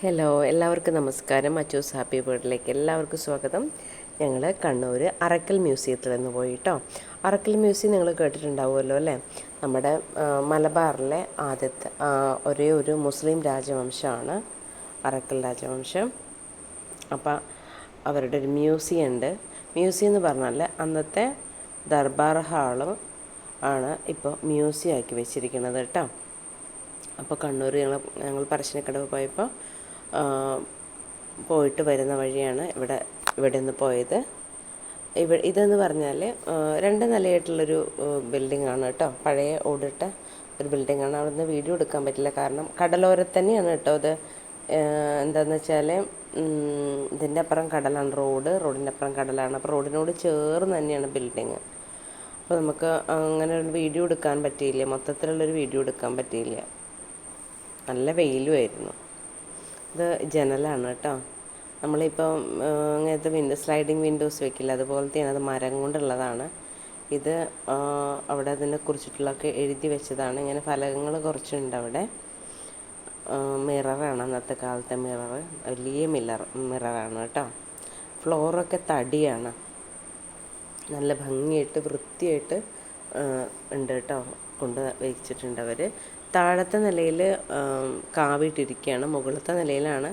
Hello എല്ലാവർക്കും നമസ്കാരം. Achus happy വേർഡിലേക്ക് എല്ലാവർക്കും സ്വാഗതം. ഞങ്ങൾ കണ്ണൂർ അറക്കൽ മ്യൂസിയത്തിൽ നിന്ന് പോയി കേട്ടോ അറക്കൽ മ്യൂസിയം നിങ്ങൾ കേട്ടിട്ടുണ്ടാവുമല്ലോ അല്ലേ? നമ്മുടെ മലബാറിലെ ആദ്യത്തെ ഒരേ ഒരു മുസ്ലിം രാജവംശമാണ് അറക്കൽ രാജവംശം. അപ്പം അവരുടെ ഒരു മ്യൂസിയം ഉണ്ട്. മ്യൂസിയം എന്ന് പറഞ്ഞാൽ അന്നത്തെ ദർബാർ ഹാളും ആണ് ഇപ്പോൾ മ്യൂസിയം ആക്കി വെച്ചിരിക്കുന്നത് കേട്ടോ. അപ്പോൾ കണ്ണൂർ ഞങ്ങൾ ഞങ്ങൾ പറശ്ശിനിക്കടവ് പോയപ്പോൾ പോയിട്ട് വരുന്ന വഴിയാണ് ഇവിടെ ഇവിടെ നിന്ന് പോയത്. ഇവ ഇതെന്ന് പറഞ്ഞാൽ രണ്ട് നിലയായിട്ടുള്ളൊരു ബിൽഡിംഗ് ആണ് കേട്ടോ. പഴയ ഓടിട്ട ഒരു ബിൽഡിംഗ് ആണ് അവിടെ നിന്ന് വീഡിയോ എടുക്കാൻ പറ്റില്ല. കാരണം കടലോരത്ത് തന്നെയാണ് കേട്ടോ അത് എന്താണെന്ന് വെച്ചാൽ ഇതിന്റെ അപ്പുറം കടലാണ് റോഡ്. റോഡിന്റെ അപ്പുറം കടലാണ്. അപ്പോൾ റോഡിനോട് ചേർന്ന് തന്നെയാണ് ബിൽഡിങ്. അപ്പോൾ നമുക്ക് അങ്ങനെ ഒരു വീഡിയോ എടുക്കാൻ പറ്റിയില്ല. മൊത്തത്തിലുള്ളൊരു വീഡിയോ എടുക്കാൻ പറ്റിയില്ല. നല്ല വെയിലുമായിരുന്നു ഇത് ജനലാണ് കേട്ടോ. നമ്മളിപ്പോൾ അങ്ങനത്തെ വിൻഡോ സ്ലൈഡിങ് വിൻഡോസ് വെക്കില്ല. അതുപോലത്തെയാണ് അത് മരം കൊണ്ടുള്ളതാണ്. ഇത് അവിടെ അതിനെ കുറിച്ചിട്ടുള്ളതൊക്കെ എഴുതി വെച്ചതാണ്. ഇങ്ങനെ ഫലകങ്ങൾ കുറച്ചുണ്ട് അവിടെ. മിററാണ് അന്നത്തെ കാലത്തെ മിറർ. വലിയ മില്ലർ മിററാണ് കേട്ടോ. ഫ്ലോറൊക്കെ തടിയാണ്. നല്ല ഭംഗിയായിട്ട് വൃത്തിയായിട്ട് ഉണ്ട് കേട്ടോ. കൊണ്ട് വെച്ചിട്ടുണ്ട് അവർ താഴത്തെ നിലയിൽ കാവിട്ടിരിക്കുകയാണ്. മുകളിലത്തെ നിലയിലാണ്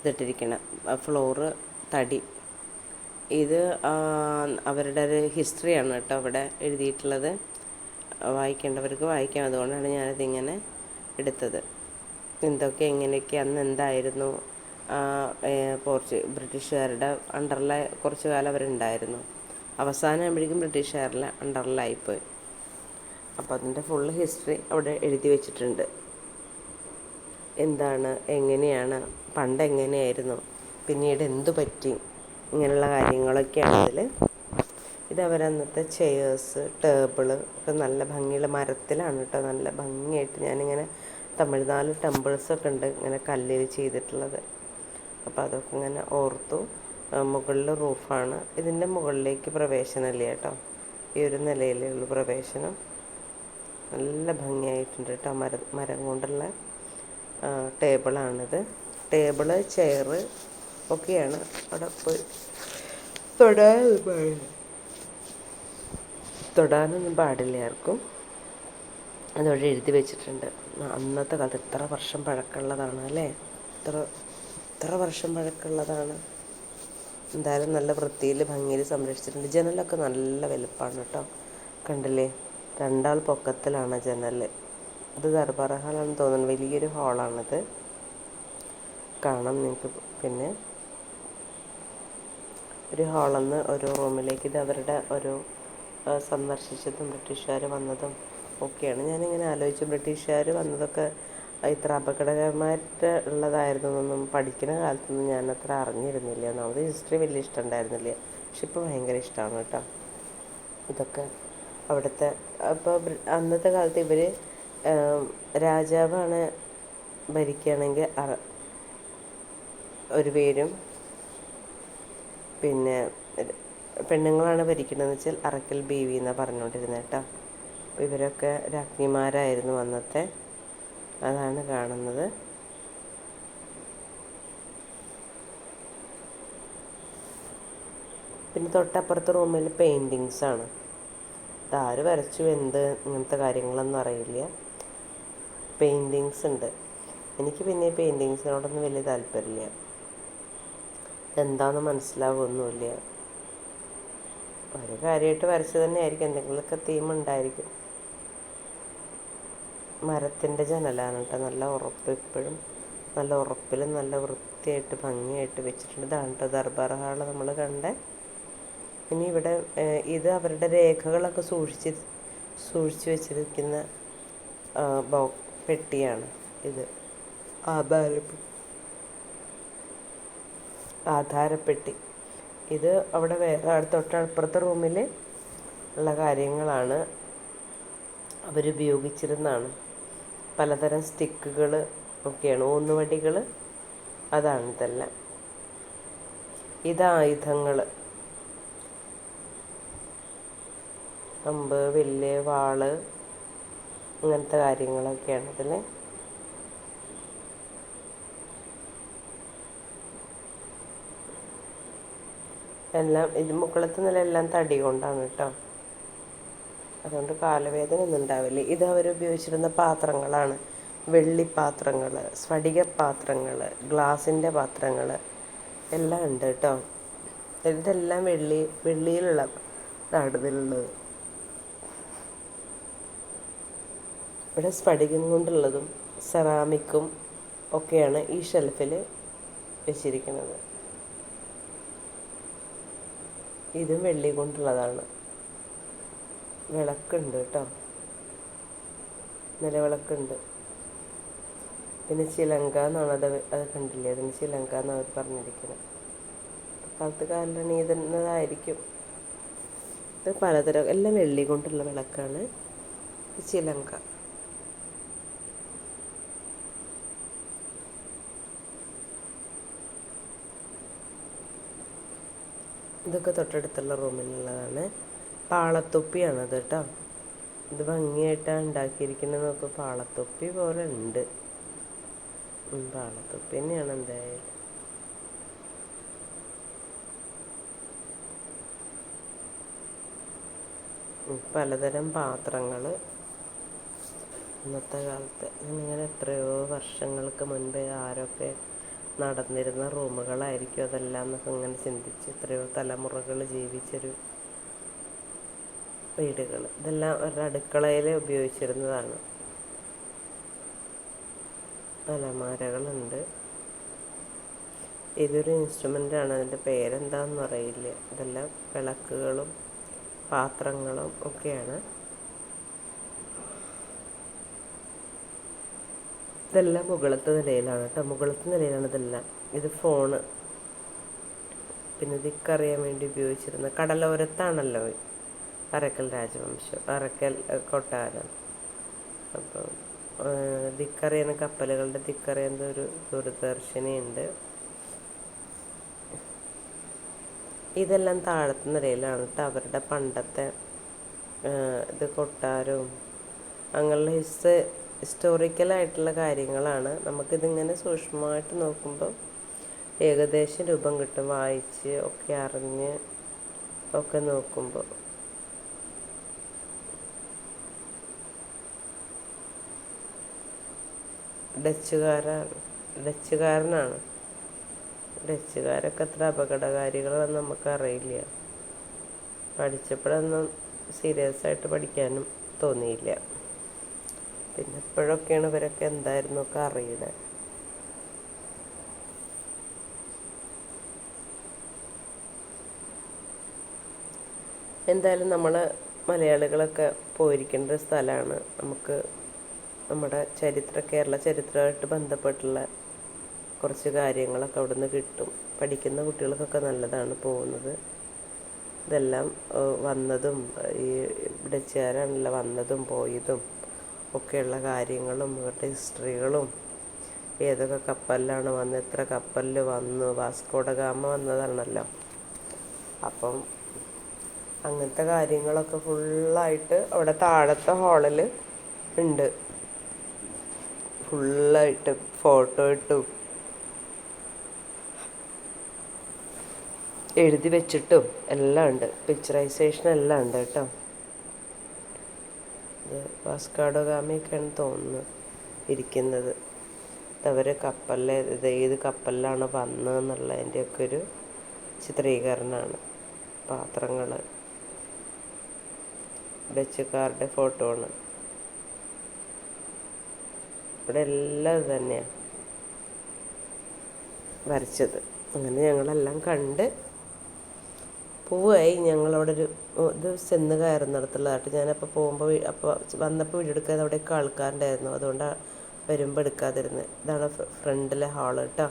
ഇതിട്ടിരിക്കുന്നത്. ഫ്ലോറ് തടി. ഇത് അവരുടെ ഒരു ഹിസ്റ്ററിയാണ് കേട്ടോ അവിടെ എഴുതിയിട്ടുള്ളത്. വായിക്കേണ്ടവർക്ക് വായിക്കാം. അതുകൊണ്ടാണ് ഞാനതിങ്ങനെ എടുത്തത്. എന്തൊക്കെ എങ്ങനെയൊക്കെ അന്ന് എന്തായിരുന്നു? പോർച്ചു ബ്രിട്ടീഷുകാരുടെ അണ്ടറിലെ കുറച്ച് കാലം അവരുണ്ടായിരുന്നു. അവസാനം ആകുമ്പോഴേക്കും ബ്രിട്ടീഷുകാരുടെ അണ്ടറിലായിപ്പോയി. അപ്പോൾ അതിന്റെ ഫുൾ ഹിസ്റ്ററി അവിടെ എഴുതി വെച്ചിട്ടുണ്ട്. എന്താണ് എങ്ങനെയാണ് പണ്ട് എങ്ങനെയായിരുന്നു പിന്നീട് എന്തു പറ്റി ഇങ്ങനെയുള്ള കാര്യങ്ങളൊക്കെയാണ് ഇതിൽ ഇത് അവരന്നത്തെ ചെയേഴ്സ് ടേബിൾ ഒക്കെ നല്ല ഭംഗിയുള്ള മരത്തിലാണ് കേട്ടോ. നല്ല ഭംഗിയായിട്ട് ഞാനിങ്ങനെ തമിഴ്നാട് ടെമ്പിൾസൊക്കെ ഉണ്ട് ഇങ്ങനെ കല്ലിൽ ചെയ്തിട്ടുള്ളത്. അപ്പോൾ അതൊക്കെ ഇങ്ങനെ ഓർത്തു മുകളിൽ റൂഫാണ് ഇതിന്റെ മുകളിലേക്ക് പ്രവേശനമല്ലേ കേട്ടോ. ഈ ഒരു നിലയിലേ ഉള്ളൂ പ്രവേശനം. നല്ല ഭംഗിയായിട്ടുണ്ട് കേട്ടോ. മര മരം കൊണ്ടുള്ള ടേബിളാണിത്. ടേബിൾ ചെയറ് ഒക്കെയാണ് അവിടെ പോയി. തൊടാൻ തൊടാനൊന്നും പാടില്ല ആർക്കും. അതവിടെ എഴുതി വെച്ചിട്ടുണ്ട്. അന്നത്തെ കാലത്ത് ഇത്ര വർഷം പഴക്കമുള്ളതാണ് അല്ലേ? ഇത്ര ഇത്ര വർഷം പഴക്കമുള്ളതാണ്. എന്തായാലും നല്ല വൃത്തിയിൽ ഭംഗിയിൽ സംരക്ഷിച്ചിട്ടുണ്ട്. ജനലൊക്കെ നല്ല വലുപ്പമാണ് കേട്ടോ. കണ്ടില്ലേ? രണ്ടാൾ പൊക്കത്തിലാണ് ജനൽ ഇത് ദർബാർ ഹാളാണെന്ന് തോന്നുന്നു. വലിയൊരു ഹാളാണിത്. കാണാം നിങ്ങൾക്ക് പിന്നെ. ഒരു ഹാളിൽ ഒരു റൂമിലേക്ക് ഇത് അവരുടെ ഒരു സന്ദർശിച്ചതും ബ്രിട്ടീഷുകാർ വന്നതും ഒക്കെയാണ്. ഞാനിങ്ങനെ ആലോചിച്ചു. ബ്രിട്ടീഷുകാർ വന്നതൊക്കെ ഇത്ര അപകടകരമായിട്ട് ഉള്ളതായിരുന്നു എന്നൊന്നും പഠിക്കുന്ന കാലത്തൊന്നും ഞാൻ അത്ര അറിഞ്ഞിരുന്നില്ല. ഒന്നാമത് ഹിസ്റ്ററി വലിയ ഇഷ്ടമുണ്ടായിരുന്നില്ല. പക്ഷെ ഇപ്പോൾ ഭയങ്കര ഇഷ്ടമാണ് കേട്ടോ. ഇതൊക്കെ അവിടുത്തെ. അപ്പോൾ അന്നത്തെ കാലത്ത് ഇവർ രാജാവാണ് ഭരിക്കുകയാണെങ്കിൽ ഒരു പേരും പിന്നെ പെണ്ണുങ്ങളാണ് ഭരിക്കണമെന്ന് വെച്ചാൽ അറക്കൽ ബീവി എന്നാണ് പറഞ്ഞുകൊണ്ടിരുന്നത് കേട്ടോ. അപ്പോൾ ഇവരൊക്കെ രാജ്ഞിമാരായിരുന്നു അന്നത്തെ. അതാണ് കാണുന്നത്. പിന്നെ തൊട്ടപ്പുറത്തെ റൂമിൽ പെയിന്റിങ്സ് ആണ് ആര് വരച്ചു എന്ത് ഇങ്ങനത്തെ കാര്യങ്ങളൊന്നും അറിയില്ല. പെയിന്റിങ്സ് ഉണ്ട്. എനിക്ക് പിന്നെ ഈ പെയിന്റിങ്സിനോടൊന്നും വലിയ താല്പര്യമില്ല. എന്താണെന്ന് മനസ്സിലാവുമൊന്നുമില്ല ഒരു കാര്യമായിട്ട് വരച്ചു തന്നെ ആയിരിക്കും എന്തെങ്കിലുമൊക്കെ തീം ഉണ്ടായിരിക്കും. മരത്തിന്റെ ജനലാണ് കേട്ടോ. നല്ല ഉറപ്പ് ഇപ്പോഴും. നല്ല ഉറപ്പിലും നല്ല വൃത്തിയായിട്ട് ഭംഗിയായിട്ട് വെച്ചിട്ടുണ്ട്. ഇതാണ് കേട്ടോ ദർബാർ ഹാൾ നമ്മൾ കണ്ടേ. ഇനി ഇവിടെ ഇത് അവരുടെ രേഖകളൊക്കെ സൂക്ഷിച്ച് സൂക്ഷിച്ച് വെച്ചിരിക്കുന്ന ബോ പെട്ടിയാണ് ഇത്. ആധാര ആധാരപ്പെട്ടി. ഇത് അവിടെ വേറെ തൊട്ടപ്പുറത്തെ റൂമിൽ ഉള്ള കാര്യങ്ങളാണ് അവരുപയോഗിച്ചിരുന്നതാണ് പലതരം സ്റ്റിക്കുകൾ ഒക്കെയാണ്. ഊന്നുവടികൾ അതാണ് ഇതെല്ലാം. ഇത് കമ്പ് വില്ല് വാൾ അങ്ങനത്തെ കാര്യങ്ങളൊക്കെയാണ് ഇതിൽ എല്ലാം ഇത് മുക്കളത്തിൽ നില എല്ലാം തടി കൊണ്ടാണ് കേട്ടോ. അതുകൊണ്ട് കാലവേദന ഒന്നും ഉണ്ടാവില്ല. ഇത് അവർ ഉപയോഗിച്ചിരുന്ന പാത്രങ്ങളാണ്. വെള്ളിപ്പാത്രങ്ങൾ സ്ഫടികപാത്രങ്ങൾ ഗ്ലാസിന്റെ പാത്രങ്ങൾ എല്ലാം ഉണ്ട് കേട്ടോ. ഇതെല്ലാം വെള്ളി വെള്ളിയിലുള്ള നാടുകളിലുള്ളത്. ഇവിടെ സ്ഫടികം കൊണ്ടുള്ളതും സെറാമിക്കും ഒക്കെയാണ് ഈ ഷെൽഫിൽ വെച്ചിരിക്കുന്നത്. ഇതും വെള്ളി കൊണ്ടുള്ളതാണ്. വിളക്കുണ്ട് കേട്ടോ. നിലവിളക്കുണ്ട് പിന്നെ ചിലങ്ക എന്നാണ് അത് അത് കണ്ടില്ലേ? അതിന് ചിലങ്ക എന്നവർ പറഞ്ഞിരിക്കുന്നത്. കാലത്ത് കാലിലാണ് ഇതെന്നതായിരിക്കും ഇത് പലതരം എല്ലാം വെള്ളി കൊണ്ടുള്ള വിളക്കാണ് ചിലങ്ക ഇതൊക്കെ തൊട്ടടുത്തുള്ള റൂമിലുള്ളതാണ്. പാളത്തൊപ്പിയാണത് കേട്ടോ. ഇത് ഭംഗിയായിട്ടാണ് ഉണ്ടാക്കിയിരിക്കുന്നത്. നോക്കുക പാളത്തൊപ്പി പോലെ ഉണ്ട്. പാളത്തൊപ്പി തന്നെയാണ് എന്തായാലും. പലതരം പാത്രങ്ങൾ ഇന്നത്തെ കാലത്ത്. ഇങ്ങനെ എത്രയോ വർഷങ്ങൾക്ക് മുൻപേ ആരൊക്കെ നടന്നിരുന്ന റൂമുകളായിരിക്കും അതെല്ലാം എന്നൊക്കെ ഇങ്ങനെ ചിന്തിച്ച് എത്രയോ തലമുറകൾ ജീവിച്ചൊരു വീടുകൾ ഇതെല്ലാം അവരുടെ അടുക്കളയിൽ ഉപയോഗിച്ചിരുന്നതാണ്. അലമാരകളുണ്ട് ഇതൊരു ഇൻസ്ട്രുമെന്റ് ആണ് അതിന്റെ പേരെന്താണെന്ന് അറിയില്ല. ഇതെല്ലാം വിളക്കുകളും പാത്രങ്ങളും ഒക്കെയാണ്. ഇതെല്ലാം മുകളത്തെ നിലയിലാണ് കേട്ടോ മുകളത്തെ നിലയിലാണ് ഇതെല്ലാം. ഇത് ഫോണ് പിന്നെ ദിക്കറിയാൻ വേണ്ടി ഉപയോഗിച്ചിരുന്ന കടലോരത്താണല്ലോ അറക്കൽ രാജവംശം അറക്കൽ കൊട്ടാരം. അപ്പം ദിക്കറിയുന്ന കപ്പലുകളുടെ ദിക്കറിയുന്ന ഒരു ദൂരദർശിനിയുണ്ട്. ഇതെല്ലാം താഴത്തെ നിലയിലാണ് കേട്ടോ അവരുടെ പണ്ടത്തെ ഇത് കൊട്ടാരവും. അങ്ങനെയുള്ള ഹിസ് ഹിസ്റ്റോറിക്കലായിട്ടുള്ള കാര്യങ്ങളാണ്. നമുക്കിതിങ്ങനെ സൂക്ഷ്മമായിട്ട് നോക്കുമ്പോൾ ഏകദേശം രൂപം കിട്ടും. വായിച്ച് ഒക്കെ അറിഞ്ഞ് ഒക്കെ നോക്കുമ്പോൾ ഡച്ചുകാരാണ് ഡച്ചുകാരനാണ്. ഡച്ചുകാരൊക്കെ അത്ര അപകടകാരികളാണെന്ന് നമുക്കറിയില്ല. പഠിച്ചപ്പോഴൊന്നും സീരിയസ് ആയിട്ട് പഠിക്കാനും തോന്നിയില്ല. പിന്നെ ഇപ്പോഴൊക്കെയാണ് ഇവരൊക്കെ എന്തായിരുന്നു ഒക്കെ അറിയുന്നത് എന്തായാലും നമ്മൾ മലയാളികളൊക്കെ പോയിരിക്കേണ്ട ഒരു സ്ഥലമാണ് നമുക്ക് നമ്മുടെ ചരിത്ര കേരള ചരിത്രമായിട്ട് ബന്ധപ്പെട്ടുള്ള കുറച്ച് കാര്യങ്ങളൊക്കെ അവിടെ നിന്ന് കിട്ടും. പഠിക്കുന്ന കുട്ടികൾക്കൊക്കെ നല്ലതാണ് പോകുന്നത്. ഇതെല്ലാം വന്നതും ഈ ഡച്ചുകാരാണല്ലോ വന്നതും പോയതും ഒക്കെയുള്ള കാര്യങ്ങളും ഇവരുടെ ഹിസ്റ്ററികളും ഏതൊക്കെ കപ്പലിലാണ് വന്ന് എത്ര കപ്പലിൽ വന്നു വാസ്കോഡഗാമ വന്നതാണല്ലോ. അപ്പം അങ്ങനത്തെ കാര്യങ്ങളൊക്കെ ഫുള്ളായിട്ട് അവിടെ താഴത്തെ ഹാളിൽ ഉണ്ട്. ഫുള്ളായിട്ട് ഫോട്ടോ ഇട്ടും എഴുതി വെച്ചിട്ടും എല്ലാം ഉണ്ട്. പിക്ചറൈസേഷൻ എല്ലാം ഉണ്ട് കേട്ടോ. ഇത് വാസ്കാഡോഗാമയൊക്കെയാണ് തോന്നുന്നു ഇരിക്കുന്നത്. അവർ കപ്പലിൽ ഇത് ഏത് കപ്പലിലാണ് വന്നതെന്നുള്ളതിന്റെയൊക്കെ ഒരു ചിത്രീകരണമാണ്. പാത്രങ്ങൾ ഡച്ചുകാരുടെ ഫോട്ടോ ആണ്. ഇവിടെ എല്ലാം ഇത് തന്നെയാണ് വരച്ചത്. അങ്ങനെ ഞങ്ങളെല്ലാം കണ്ട് പോവുകയായി ഞങ്ങളവിടെ ഒരു ഇത് ചെന്ന് കയറുന്നിടത്തുള്ളതായിട്ട്. ഞാനപ്പോൾ പോകുമ്പോൾ അപ്പോൾ വന്നപ്പോൾ വീഡിയോ എടുക്കാൻ അവിടെയൊക്കെ ആൾക്കാരുണ്ടായിരുന്നു. അതുകൊണ്ടാണ് വരുമ്പോൾ എടുക്കാതിരുന്നത് ഇതാണ് ഫ്രണ്ടിലെ ഹാൾ കേട്ടോ